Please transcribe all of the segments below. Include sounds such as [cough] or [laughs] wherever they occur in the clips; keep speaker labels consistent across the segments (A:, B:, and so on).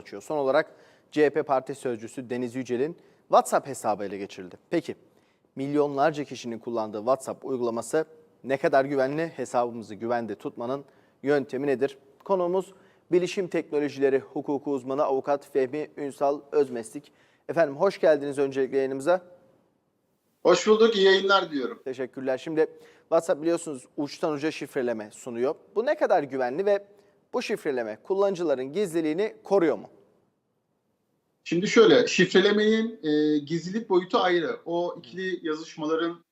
A: açıyor. Son olarak CHP Parti Sözcüsü Deniz Yücel'in WhatsApp hesabı ele geçirildi. Peki milyonlarca kişinin kullandığı WhatsApp uygulaması ne kadar güvenli? Hesabımızı güvende tutmanın yöntemi nedir? Konuğumuz Bilişim Teknolojileri Hukuku Uzmanı Avukat Fehmi Ünsal Özmeslik. Efendim hoş geldiniz öncelikle yayınımıza.
B: Hoş bulduk, iyi yayınlar diyorum.
A: Teşekkürler. Şimdi WhatsApp biliyorsunuz uçtan uca şifreleme sunuyor. Bu ne kadar güvenli ve bu şifreleme kullanıcıların gizliliğini koruyor mu?
B: Şimdi şöyle, şifrelemenin e, gizlilik boyutu ayrı. O ikili yazışmaların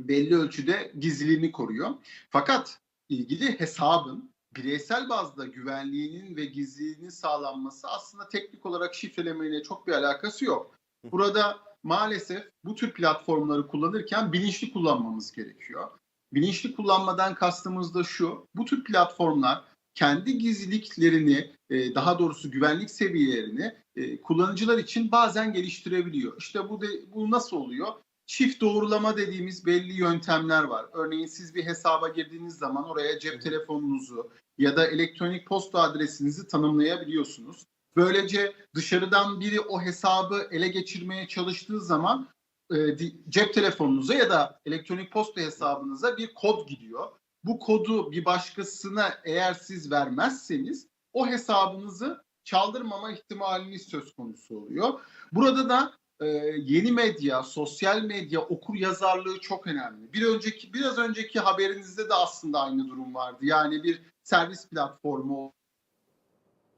B: belli ölçüde gizliliğini koruyor. Fakat ilgili hesabın bireysel bazda güvenliğinin ve gizliliğinin sağlanması aslında teknik olarak şifrelemeyle çok bir alakası yok. Burada maalesef bu tür platformları kullanırken bilinçli kullanmamız gerekiyor. Bilinçli kullanmadan kastımız da şu, bu tür platformlar kendi gizliliklerini, e, daha doğrusu güvenlik seviyelerini e, kullanıcılar için bazen geliştirebiliyor. İşte bu de, bu nasıl oluyor? Çift doğrulama dediğimiz belli yöntemler var. Örneğin siz bir hesaba girdiğiniz zaman oraya cep telefonunuzu ya da elektronik posta adresinizi tanımlayabiliyorsunuz. Böylece dışarıdan biri o hesabı ele geçirmeye çalıştığı zaman e, cep telefonunuza ya da elektronik posta hesabınıza bir kod gidiyor. Bu kodu bir başkasına eğer siz vermezseniz o hesabınızı çaldırmama ihtimaliniz söz konusu oluyor. Burada da e, yeni medya, sosyal medya, okur yazarlığı çok önemli. Bir önceki biraz önceki haberinizde de aslında aynı durum vardı. Yani bir servis platformu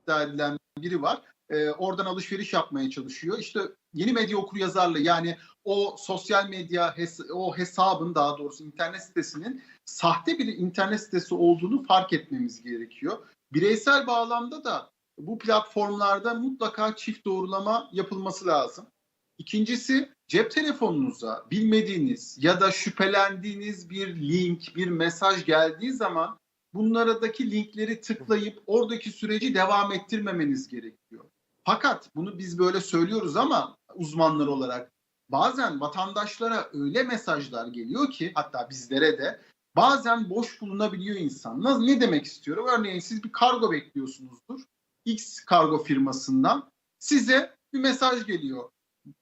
B: iddia edilen biri var. E, oradan alışveriş yapmaya çalışıyor. İşte yeni medya okur yazarlığı yani o sosyal medya hes- o hesabın daha doğrusu internet sitesinin sahte bir internet sitesi olduğunu fark etmemiz gerekiyor. Bireysel bağlamda da bu platformlarda mutlaka çift doğrulama yapılması lazım. İkincisi cep telefonunuza bilmediğiniz ya da şüphelendiğiniz bir link, bir mesaj geldiği zaman bunlardaki linkleri tıklayıp oradaki süreci devam ettirmemeniz gerekiyor. Fakat bunu biz böyle söylüyoruz ama uzmanlar olarak bazen vatandaşlara öyle mesajlar geliyor ki hatta bizlere de bazen boş bulunabiliyor insan. Ne demek istiyorum? Örneğin siz bir kargo bekliyorsunuzdur. X kargo firmasından size bir mesaj geliyor.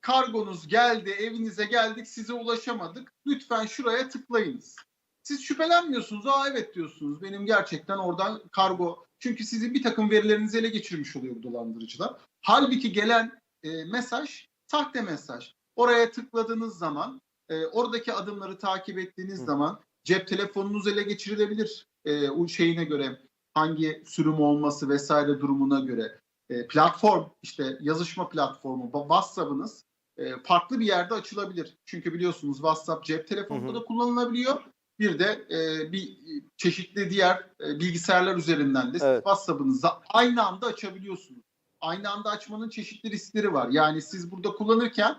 B: Kargonuz geldi, evinize geldik, size ulaşamadık. Lütfen şuraya tıklayınız. Siz şüphelenmiyorsunuz. Aa evet diyorsunuz. Benim gerçekten oradan kargo. Çünkü sizin bir takım verilerinizi ele geçirmiş oluyor bu dolandırıcılar. Halbuki gelen e, mesaj sahte mesaj. Oraya tıkladığınız zaman, e, oradaki adımları takip ettiğiniz
A: Hı.
B: zaman cep telefonunuz ele geçirilebilir. E, o şeyine göre hangi sürüm olması vesaire durumuna göre. E, platform işte yazışma platformu WhatsApp'ınız e, farklı bir yerde açılabilir. Çünkü biliyorsunuz WhatsApp cep telefonunda
A: Hı hı.
B: da kullanılabiliyor. Bir de e, bir çeşitli diğer e, bilgisayarlar üzerinden de
A: Evet.
B: WhatsApp'ınızı aynı anda açabiliyorsunuz. Aynı anda açmanın çeşitli riskleri var. Yani siz burada kullanırken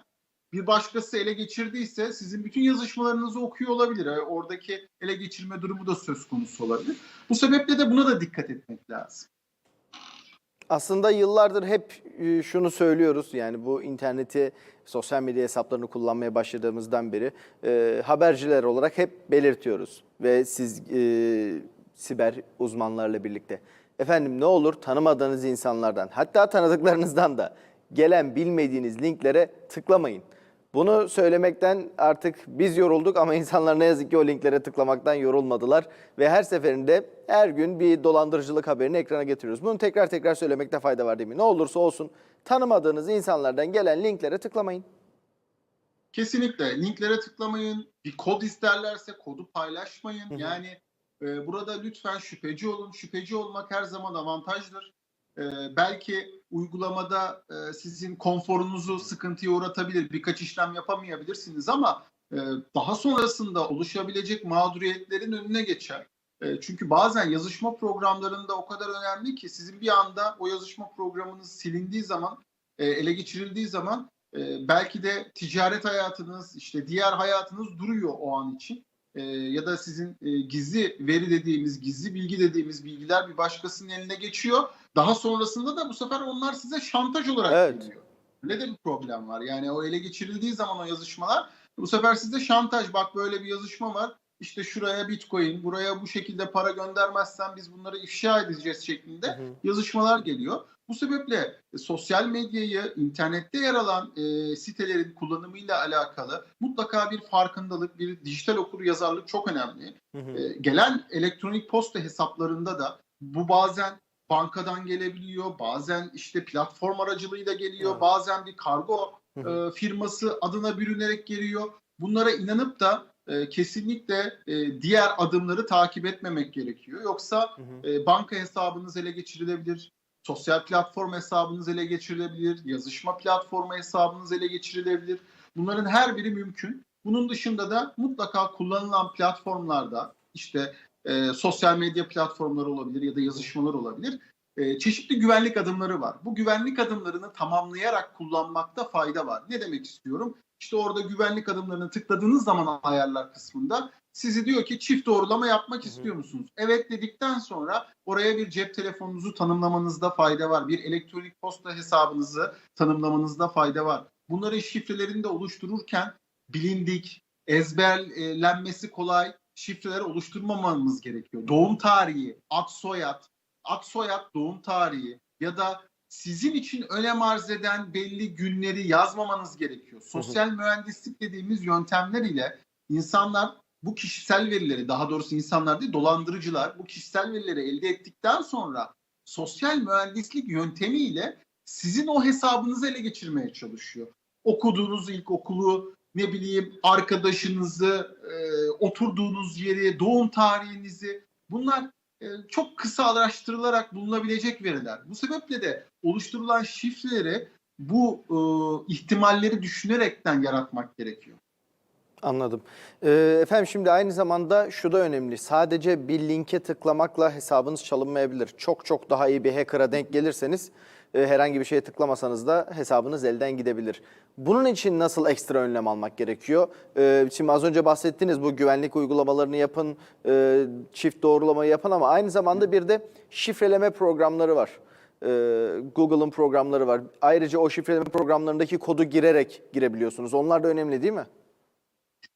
B: bir başkası ele geçirdiyse sizin bütün yazışmalarınızı okuyor olabilir. E, Oradaki ele geçirme durumu da söz konusu olabilir. Bu sebeple de buna da dikkat etmek lazım.
A: Aslında yıllardır hep e, şunu söylüyoruz. Yani bu interneti, sosyal medya hesaplarını kullanmaya başladığımızdan beri e, haberciler olarak hep belirtiyoruz. Ve siz e, siber uzmanlarla birlikte. Efendim ne olur tanımadığınız insanlardan, hatta tanıdıklarınızdan da gelen bilmediğiniz linklere tıklamayın. Bunu söylemekten artık biz yorulduk ama [laughs] insanlar ne yazık ki o linklere tıklamaktan yorulmadılar. Ve her seferinde her gün bir dolandırıcılık haberini ekrana getiriyoruz. Bunu tekrar tekrar söylemekte fayda var değil mi? Ne olursa olsun tanımadığınız insanlardan gelen linklere tıklamayın.
B: Kesinlikle linklere tıklamayın. Bir kod isterlerse kodu paylaşmayın.
A: Hı hı.
B: Yani e, burada lütfen şüpheci olun. Şüpheci olmak her zaman avantajdır. E, belki uygulamada e, sizin konforunuzu sıkıntıya uğratabilir. Birkaç işlem yapamayabilirsiniz ama e, daha sonrasında oluşabilecek mağduriyetlerin önüne geçer. E, çünkü bazen yazışma programlarında o kadar önemli ki sizin bir anda o yazışma programınız silindiği zaman, ele geçirildiği zaman belki de ticaret hayatınız, işte diğer hayatınız duruyor o an için. E, ya da sizin e, gizli veri dediğimiz, gizli bilgi dediğimiz bilgiler bir başkasının eline geçiyor. Daha sonrasında da bu sefer onlar size şantaj olarak
A: Evet.
B: geliyor. Öyle de bir problem var. Yani o ele geçirildiği zaman o yazışmalar bu sefer size şantaj. Bak böyle bir yazışma var. İşte şuraya bitcoin, buraya bu şekilde para göndermezsen biz bunları ifşa edeceğiz şeklinde
A: Hı hı.
B: yazışmalar geliyor. Bu sebeple e, sosyal medyayı, internette yer alan e, sitelerin kullanımıyla alakalı mutlaka bir farkındalık, bir dijital okur yazarlık çok önemli.
A: Hı hı.
B: E, gelen elektronik posta hesaplarında da bu bazen bankadan gelebiliyor, bazen işte platform aracılığıyla geliyor,
A: Evet.
B: bazen bir kargo
A: Hı hı.
B: e, firması adına bürünerek geliyor. Bunlara inanıp da e, kesinlikle e, diğer adımları takip etmemek gerekiyor. Yoksa
A: Hı hı.
B: e, banka hesabınız ele geçirilebilir, sosyal platform hesabınız ele geçirilebilir, yazışma platformu hesabınız ele geçirilebilir. Bunların her biri mümkün. Bunun dışında da mutlaka kullanılan platformlarda işte e, sosyal medya platformları olabilir ya da yazışmalar olabilir. E, çeşitli güvenlik adımları var. Bu güvenlik adımlarını tamamlayarak kullanmakta fayda var. Ne demek istiyorum? İşte orada güvenlik adımlarını tıkladığınız zaman ayarlar kısmında sizi diyor ki çift doğrulama yapmak istiyor musunuz? Evet dedikten sonra oraya bir cep telefonunuzu tanımlamanızda fayda var. Bir elektronik posta hesabınızı tanımlamanızda fayda var. Bunların şifrelerini de oluştururken bilindik, ezberlenmesi kolay şifreler oluşturmamamız gerekiyor. Doğum tarihi, ad soyad, ad soyad doğum tarihi ya da sizin için önem arz eden belli günleri yazmamanız gerekiyor. Sosyal mühendislik dediğimiz yöntemler ile insanlar bu kişisel verileri daha doğrusu insanlar değil dolandırıcılar bu kişisel verileri elde ettikten sonra sosyal mühendislik yöntemiyle sizin o hesabınızı ele geçirmeye çalışıyor. Okuduğunuz ilkokulu, ne bileyim arkadaşınızı, e, oturduğunuz yeri, doğum tarihinizi bunlar çok kısa araştırılarak bulunabilecek veriler. Bu sebeple de oluşturulan şifreleri bu e, ihtimalleri düşünerekten yaratmak gerekiyor.
A: Anladım. Ee, efendim şimdi aynı zamanda şu da önemli. Sadece bir linke tıklamakla hesabınız çalınmayabilir. Çok çok daha iyi bir hacker'a denk gelirseniz e, herhangi bir şeye tıklamasanız da hesabınız elden gidebilir. Bunun için nasıl ekstra önlem almak gerekiyor? Ee, şimdi az önce bahsettiniz bu güvenlik uygulamalarını yapın, e, çift doğrulamayı yapın ama aynı zamanda bir de şifreleme programları var. Google'ın programları var. Ayrıca o şifreleme programlarındaki kodu girerek girebiliyorsunuz. Onlar da önemli değil mi?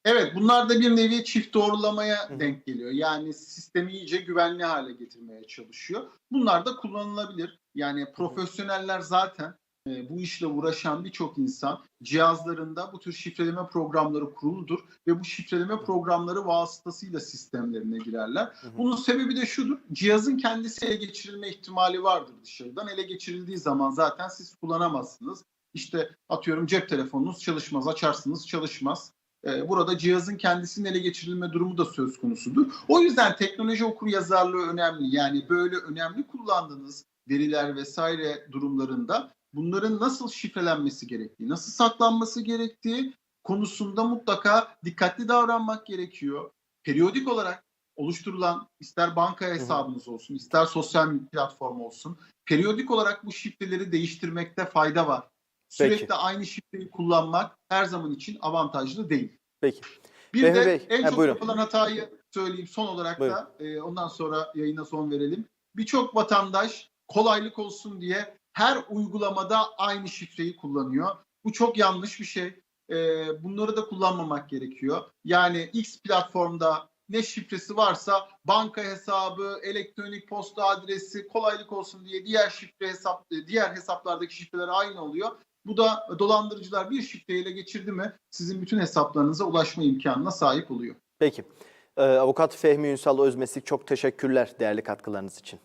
B: Evet bunlar da bir nevi çift doğrulamaya denk geliyor. Yani sistemi iyice güvenli hale getirmeye çalışıyor. Bunlar da kullanılabilir. Yani profesyoneller zaten e, bu işle uğraşan birçok insan cihazlarında bu tür şifreleme programları kuruludur ve bu şifreleme programları vasıtasıyla sistemlerine girerler. Bunun sebebi de şudur. Cihazın kendisi ele geçirilme ihtimali vardır dışarıdan. Ele geçirildiği zaman zaten siz kullanamazsınız. İşte atıyorum cep telefonunuz çalışmaz, açarsınız çalışmaz. Ee, Burada cihazın kendisinin ele geçirilme durumu da söz konusudur. O yüzden teknoloji okur yazarlığı önemli. Yani böyle önemli kullandığınız veriler vesaire durumlarında bunların nasıl şifrelenmesi gerektiği, nasıl saklanması gerektiği konusunda mutlaka dikkatli davranmak gerekiyor. Periyodik olarak oluşturulan ister banka hesabınız olsun, ister sosyal platform olsun, periyodik olarak bu şifreleri değiştirmekte fayda var. Sürekli
A: Peki.
B: aynı şifreyi kullanmak her zaman için avantajlı değil.
A: Peki.
B: Bir
A: Fehmi
B: de
A: Bey,
B: en
A: ha,
B: çok
A: buyurun.
B: yapılan hatayı söyleyeyim son olarak da e, ondan sonra yayına son verelim. Birçok vatandaş kolaylık olsun diye her uygulamada aynı şifreyi kullanıyor. Bu çok yanlış bir şey. E, bunları da kullanmamak gerekiyor. Yani X platformda ne şifresi varsa banka hesabı, elektronik posta adresi kolaylık olsun diye diğer şifre hesap diğer hesaplardaki şifreler aynı oluyor. Bu da dolandırıcılar bir şifreyi ele geçirdi mi sizin bütün hesaplarınıza ulaşma imkanına sahip oluyor.
A: Peki. Ee, Avukat Fehmi Ünsal Özmeslik çok teşekkürler değerli katkılarınız için.